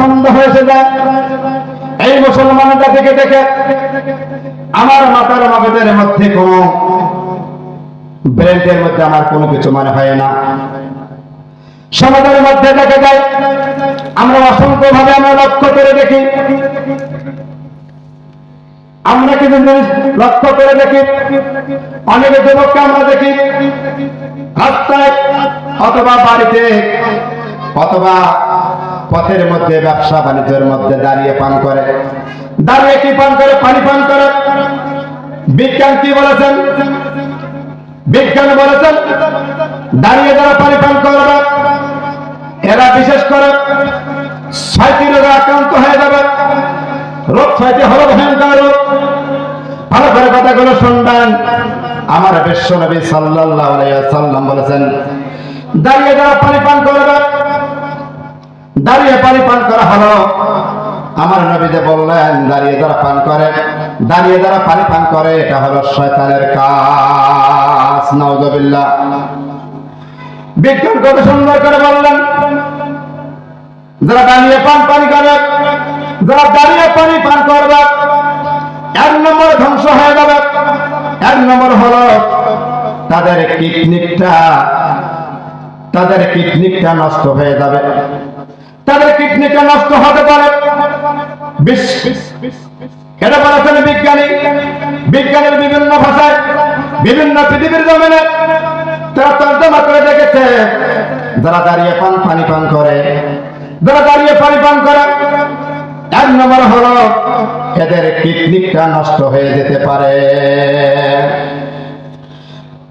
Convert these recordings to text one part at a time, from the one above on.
সন্দেহ এসে যায় এই মুসলমানটা দেখে দেখে আমার মাতার মাবেদের মধ্যে কোনো ব্রেন্ডের মধ্যে আমার কোনো কিছু মনে হয় না। সমাজের মধ্যে দেখা যায়, আমরা অসংখ্য ভাবে আমরা লক্ষ্য করে দেখি। আমরা জিনিস লক্ষ্য করে দেখি। অনেক যুবককে আমরা দেখি রাস্তায়, অথবা বাড়িতে, অথবা পথের মধ্যে, ব্যবসা বাণিজ্যের মধ্যে দাঁড়িয়ে পান করে। দাঁড়িয়ে কি পান করে? পানি পান করে। বিজ্ঞান কি বলেছেন? বিজ্ঞান বলেছেন, দাঁড়িয়ে যারা পানি পান করবে, এরা বিশেষ করে ছয়টি রোগে আক্রান্ত হয়ে যাবে। রোগ ছয়টি হলো ভয়ঙ্কর রোগ। ভালো করে কথাগুলো শুনবেন। আমার বিশ্ব নবী আলাইহি সাল্লাম বলেছেন, দাঁড়িয়ে যারা পানি পান করবে দাঁড়িয়ে পানি পান করা হলো। আমার নবীতে বললেন, দাঁড়িয়ে যারা পান করে, দাঁড়িয়ে যারা পানি পান করে, এটা হলো শয়তানের কাজ। নাউজুবিল্লাহ। বিজ্ঞান কত সুন্দর করে বললেন, যারা দাঁড়িয়ে পান পানি করে, যারা দাঁড়িয়ে পানি পান করবে, এক নম্বর ধ্বংস হয়ে যাবে। এক নম্বর হলো তাদের কিডনিকটা তাদের কিডনিকটা নষ্ট হয়ে যাবে। তাদের কিডনিটা নষ্ট হতে পারে। এটা বলেছেন বিজ্ঞানী। বিজ্ঞানের বিভিন্ন ভাষায়, বিভিন্ন পৃথিবীর জমিনে তারা তর্জমা করে দেখেছে। যারা দাঁড়িয়ে পান, পানি পান করে। যারা দাঁড়িয়ে পানি পান করে, এক নম্বর হলো এদের কিডনিটা নষ্ট হয়ে যেতে পারে।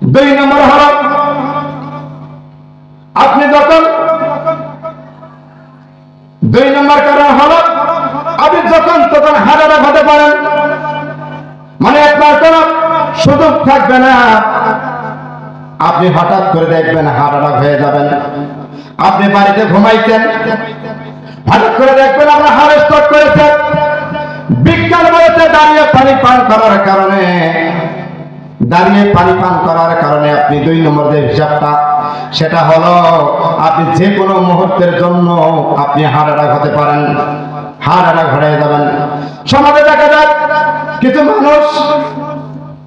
দুই নম্বর হলো আপনি যখন তখন হাজারা হতে পারেন মানে একবার কোন সুযোগ থাকবে না। আপনি হঠাৎ করে দেখবেন হারারা হয়ে যাবেন। আপনি বাড়িতে ঘুমাইছেন হঠাৎ করে দেখবেন আমরা হাড় স্টক করেছেন বিজ্ঞান বলেছে দাঁড়িয়ে পানি পান করার কারণে। দাঁড়িয়ে পানি পান করার কারণে আপনি দুই নম্বর যে হিসাবটা, সেটা হলো আপনি যে কোনো মুহূর্তের জন্য আপনি হার্ট অ্যাটাক হতে পারেন। অ্যাটাক হয়ে যাবেন সমাজে দেখা যাক কিছু মানুষ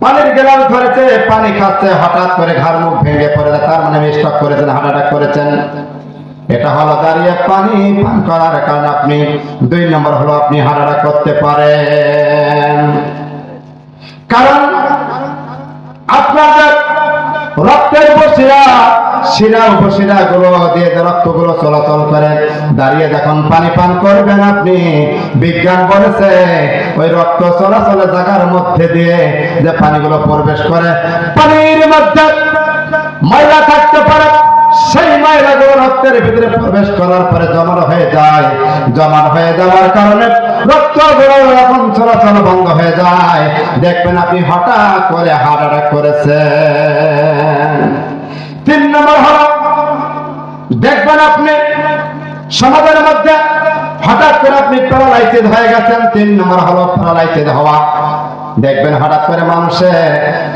পানির গেলাম ধরেছে পানি খাচ্ছে, হঠাৎ করে ঘাড় মুখ ভেঙে পড়ে তার মানে স্টক করেছেন, হার্ট অ্যাটাক করেছেন। এটা হলো দাঁড়িয়ে পানি পান করার কারণে, আপনি দুই নম্বর হলো আপনি হার্ট অ্যাটাক করতে পারেন। কারণ শিরা উপশিরা গুলো দিয়ে যে রক্তগুলো চলাচল করে, দাঁড়িয়ে যখন পানি পান করবেন আপনি, বিজ্ঞান বলেছে, ওই রক্ত চলাচলের জায়গার মধ্যে দিয়ে যে পানিগুলো প্রবেশ করে, পানির মধ্যে ময়লা থাকতে পারে, সেই ময়লাগুলো রক্তের ভিতরে প্রবেশ করার পরে জমানো হয়ে যায়। জমানো হয়ে যাওয়ার কারণে রক্তগুলো যখন চলাচল বন্ধ হয়ে যায়, দেখবেন আপনি হঠাৎ করে হার্ট অ্যাটাক করেছেন। তিন নম্বর হল, দেখবেন আপনি সমাজের মধ্যে হঠাৎ করে আপনি প্যারালাইসিস হয়ে গেছেন, তিন নম্বর হলো প্যারালাইসিস হওয়া। দেখবেন হঠাৎ করে মানুষের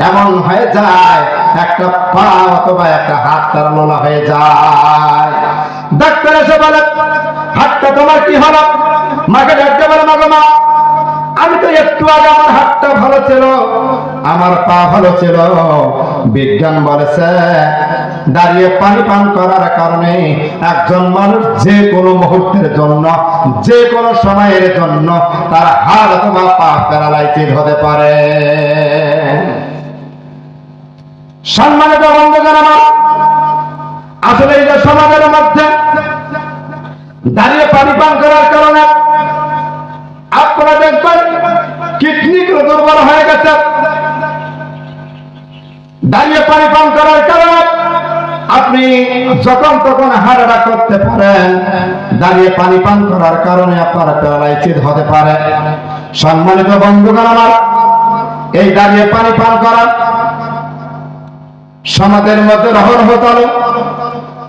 এমন হয়ে যায়, একটা পা অথবা একটা হাত তারা লোলা হয়ে যায়। ডাক্তার এসে বলে, হাতটা তোমার কি হলো? মাকে ডাকতে বলে, মাগো মা, আমি তো একটু আগে আমার হাতটা ভালো ছিল, আমার পা ভালো ছিল। বিজ্ঞান বলেছে দাঁড়িয়ে পানি পান করার কারণে একজন মানুষ যে কোনো মুহূর্তের জন্য, যে কোনো সময়ের জন্য তার হাত অথবা পা প্যারালাইসিস হতে পারে। সম্মানিত বন্ধুগণ আমার, আসলে এই যে সমাজের মধ্যে দাঁড়িয়ে পানি পান করার কারণে আপনারা দেখবেন কিডনি দুর্বল হয়ে গেছে। দাঁড়িয়ে পানি পান করার কারণে আপনি যখন তখন হারাটা করতে পারেন, দাঁড়িয়ে পানি পান করার কারণে আপনার প্যারালাইসিস হতে পারে। সম্মানিত বন্ধুগণ আমার, এই দাঁড়িয়ে পানি পান করা সমাজের মধ্যে রহন হতো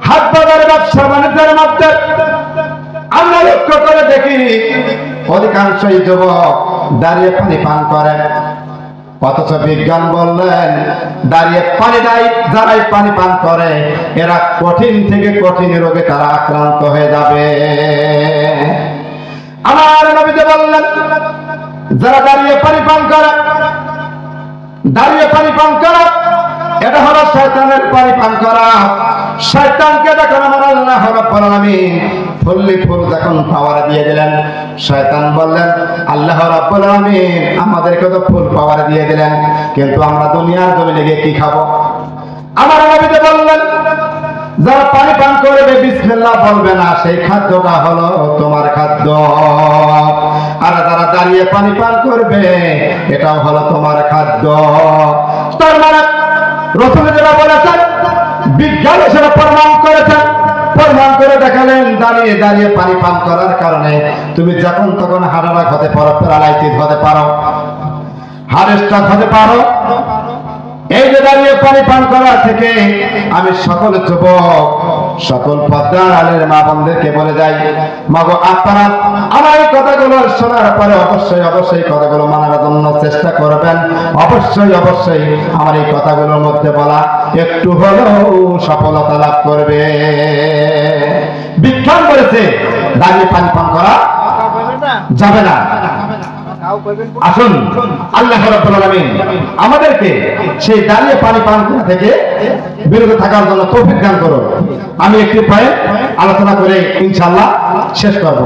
হাত বাজার ব্যবসা বাণিজ্যের মধ্যে আমরা লক্ষ্য করে দেখি, অধিকাংশই যুবক দাঁড়িয়ে পানি পান করে। অথচ বিজ্ঞান বললেন, দাঁড়িয়ে পানি দেয় যারাই পানি পান করে, এরা কঠিন থেকে কঠিন রোগে তারা আক্রান্ত হয়ে যাবে। আমার নবীতে বললেন, যারা দাঁড়িয়ে পানি পান করে, দাঁড়িয়ে পানি পান করা, এটা হলো শয়তানের পানি পান করা। শয়তানকে যখন আমার আল্লাহ রাব্বুল আলামিন। ফুল্লি ফুল যখন পাওয়ার দিয়ে দিলেন। শয়তান বললেন, আল্লাহ রাব্বুল আলামিন, আমাদেরকে তো ফুল পাওয়ার দিয়ে দিলেন। কিন্তু আমরা দুনিয়ার জমিনে গিয়ে কি খাব? আমার নবীতে বললেন, যারা পানি পান করবে, বিসমিল্লাহ বলবে না। সেই খাদ্যটা হলো তোমার খাদ্য। আর যারা দাঁড়িয়ে পানি পান করবে, এটাও হলো তোমার খাদ্য। তার মানে রসুল যেটা বলেছেন বিজ্ঞানী সেটা প্রমাণ করেছেন। প্রমাণ করে দেখালেন দাঁড়িয়ে দাঁড়িয়ে পানি পান করার কারণে। তুমি যখন তখন হারারাক হতে পারো, প্যারালাইসিস হতে পারো হারেস্টাক হতে পারো। এই যে দাঁড়িয়ে পানি পান করা থেকে আমি সকল যুবক সকল পদ্মার আলের মা বোনদেরকে বলে যাই, মাগো, আপনারা আমার কথাগুলো শোনার পরে অবশ্যই অবশ্যই কথাগুলো মানার জন্য চেষ্টা করবেন। অবশ্যই অবশ্যই আমার এই কথাগুলোর মধ্যে বলা একটু হলেও সফলতা লাভ করবে। বিজ্ঞান বলেছে দাঁড়িয়ে পানি পান করা যাবে না। আসুন, আল্লাহ আমাদেরকে সেই দাঁড়িয়ে পানি পান করা থেকে বিরত থাকার জন্য তৌফিক দান করুন। আমি একটি পয়েন্ট আলোচনা করে ইনশাল্লাহ শেষ করব।